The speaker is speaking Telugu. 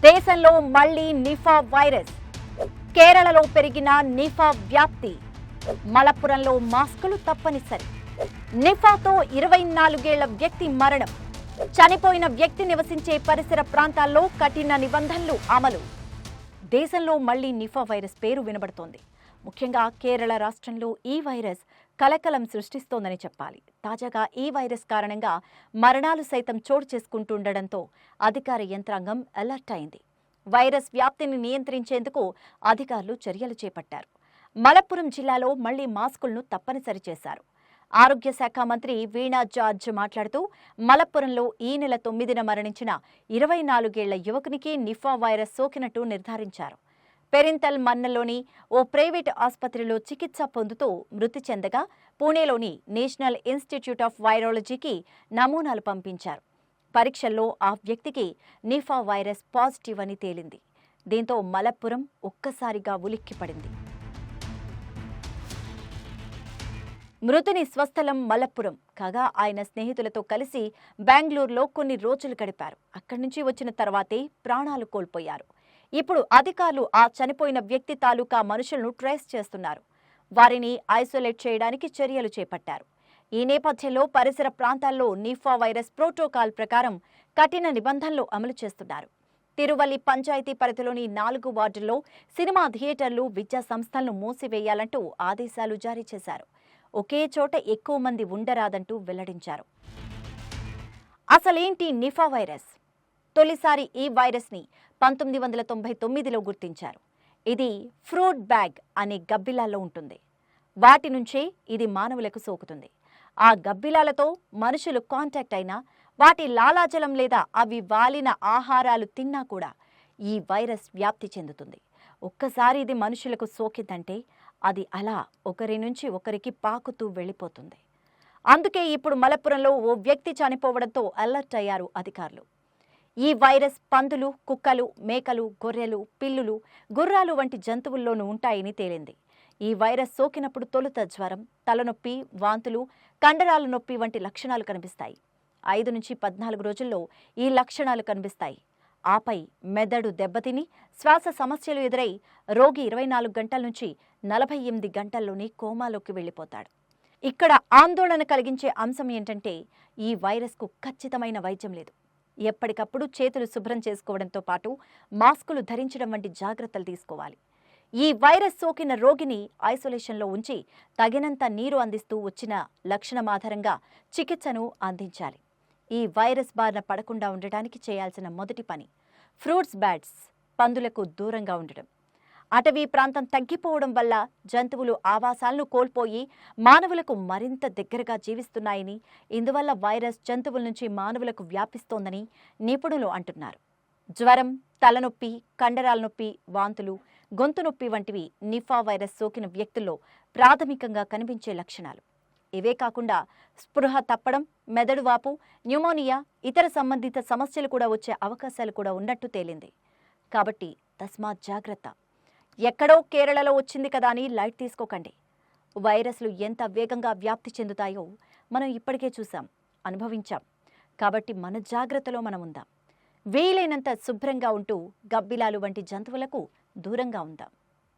దేశంలో మళ్ళీ నిఫా వైరస్. కేరళలో పెరిగిన నిఫా వ్యాప్తి. మలప్పురంలో మాస్కులు తప్పనిసరి. నిఫాతో ఇరవై నాలుగేళ్ళ వ్యక్తి మరణం. చనిపోయిన వ్యక్తి నివసించే పరిసర ప్రాంతాల్లో కఠిన నిబంధనలు అమలు. దేశంలో మళ్ళీ నిఫా వైరస్ పేరు వినబడుతోంది. ముఖ్యంగా కేరళ రాష్ట్రంలో ఈ వైరస్ కలకలం సృష్టిస్తోందని చెప్పాలి. తాజాగా ఈ వైరస్ కారణంగా మరణాలు సైతం చోటు చేసుకుంటుండడంతో అధికార యంత్రాంగం అలర్ట్ అయింది. వైరస్ వ్యాప్తిని నియంత్రించేందుకు అధికారులు చర్యలు చేపట్టారు. మలప్పురం జిల్లాలో మళ్ళీ మాస్కులను తప్పనిసరి చేశారు. ఆరోగ్య శాఖ మంత్రి వీణా జార్జ్ మాట్లాడుతూ మలప్పురంలో ఈ నెల తొమ్మిదిన మరణించిన ఇరవై నాలుగేళ్ళ యువకునికి నిఫా వైరస్ సోకినట్టు నిర్ధారించారు. పెరింతల్ మన్నలోని ఓ ప్రైవేట్ ఆసుపత్రిలో చికిత్స పొందుతూ మృతి చెందగా పూణేలోని నేషనల్ ఇన్స్టిట్యూట్ ఆఫ్ వైరాలజీకి నమూనాలు పంపించారు. పరీక్షల్లో ఆ వ్యక్తికి నిఫా వైరస్ పాజిటివ్ అని తేలింది. దీంతో మలప్పురం ఒక్కసారిగా ఉలిక్కిపడింది. మృతుని స్వస్థలం మలప్పురం. కాగా ఆయన స్నేహితులతో కలిసి బెంగళూరులో కొన్ని రోజులు గడిపారు. అక్కడి నుంచి వచ్చిన తర్వాతే ప్రాణాలు కోల్పోయారు. ఇప్పుడు అధికారులు ఆ చనిపోయిన వ్యక్తి తాలూకా మనుషులను ట్రేస్ చేస్తున్నారు. వారిని ఐసోలేట్ చేయడానికి చర్యలు చేపట్టారు. ఈ నేపథ్యంలో పరిసర ప్రాంతాల్లో నిఫా వైరస్ ప్రోటోకాల్ ప్రకారం కఠిన నిబంధనలు అమలు చేస్తున్నారు. తిరువల్లి పంచాయతీ పరిధిలోని నాలుగు వార్డుల్లో సినిమా థియేటర్లు విద్యా సంస్థలను మూసివేయాలంటూ ఆదేశాలు జారీ చేశారు. ఒకే చోట ఎక్కువ మంది ఉండరాదంటూ వెల్లడించారు. అసలేంటి నిఫా వైరస్? తొలిసారి ఈ వైరస్ని పంతొమ్మిది వందల తొంభై తొమ్మిదిలో గుర్తించారు. ఇది ఫ్రూట్ బ్యాగ్ అనే గబ్బిలాల్లో ఉంటుంది. వాటి నుంచే ఇది మానవులకు సోకుతుంది. ఆ గబ్బిలాలతో మనుషులు కాంటాక్ట్ అయినా వాటి లాలాజలం లేదా అవి వాలిన ఆహారాలు తిన్నా కూడా ఈ వైరస్ వ్యాప్తి చెందుతుంది. ఒక్కసారి ఇది మనుషులకు సోకిందంటే అది అలా ఒకరి నుంచి ఒకరికి పాకుతూ వెళ్ళిపోతుంది. అందుకే ఇప్పుడు మలప్పురంలో ఓ వ్యక్తి చనిపోవడంతో అలర్ట్ అయ్యారు అధికారులు. ఈ వైరస్ పందులు కుక్కలు మేకలు గొర్రెలు పిల్లులు గుర్రాలు వంటి జంతువుల్లోనూ ఉంటాయని తేలింది. ఈ వైరస్ సోకినప్పుడు తొలుత జ్వరం తలనొప్పి వాంతులు కండరాల నొప్పి వంటి లక్షణాలు కనిపిస్తాయి. ఐదు నుంచి పద్నాలుగు రోజుల్లో ఈ లక్షణాలు కనిపిస్తాయి. ఆపై మెదడు దెబ్బతిని శ్వాస సమస్యలు ఎదురై రోగి ఇరవై నాలుగు గంటల నుంచి నలభై ఎనిమిది గంటల్లోనే కోమాలోకి వెళ్ళిపోతాడు. ఇక్కడ ఆందోళన కలిగించే అంశం ఏంటంటే ఈ వైరస్కు ఖచ్చితమైన వైద్యం లేదు. ఎప్పటికప్పుడు చేతులు శుభ్రం చేసుకోవడంతో పాటు మాస్కులు ధరించడం వంటి జాగ్రత్తలు తీసుకోవాలి. ఈ వైరస్ సోకిన రోగిని ఐసోలేషన్లో ఉంచి తగినంత నీరు అందిస్తూ వచ్చిన లక్షణం ఆధారంగా చికిత్సను అందించాలి. ఈ వైరస్ బారిన పడకుండా ఉండటానికి చేయాల్సిన మొదటి పని ఫ్రూట్స్ బ్యాట్స్ పందులకు దూరంగా ఉండడం. అటవీ ప్రాంతం తగ్గిపోవడం వల్ల జంతువులు ఆవాసాలను కోల్పోయి మానవులకు మరింత దగ్గరగా జీవిస్తున్నాయని ఇందువల్ల వైరస్ జంతువుల నుంచి మానవులకు వ్యాపిస్తోందని నిపుణులు అంటున్నారు. జ్వరం తలనొప్పి కండరాల నొప్పి వాంతులు గొంతు నొప్పి వంటివి నిఫా వైరస్ సోకిన వ్యక్తుల్లో ప్రాథమికంగా కనిపించే లక్షణాలు. ఇవే కాకుండా స్పృహ తప్పడం మెదడు వాపు న్యూమోనియా ఇతర సంబంధిత సమస్యలు కూడా వచ్చే అవకాశాలు కూడా ఉన్నట్టు తేలింది. కాబట్టి తస్మాత్ జాగ్రత్త. ఎక్కడో కేరళలో వచ్చింది కదా అని లైట్ తీసుకోకండి. వైరస్లు ఎంత వేగంగా వ్యాప్తి చెందుతాయో మనం ఇప్పటికే చూసాం అనుభవించాం. కాబట్టి మన జాగ్రత్తలో మనం ఉందాం. వీలైనంత శుభ్రంగా ఉంటూ గబ్బిలాలు వంటి జంతువులకు దూరంగా ఉందాం.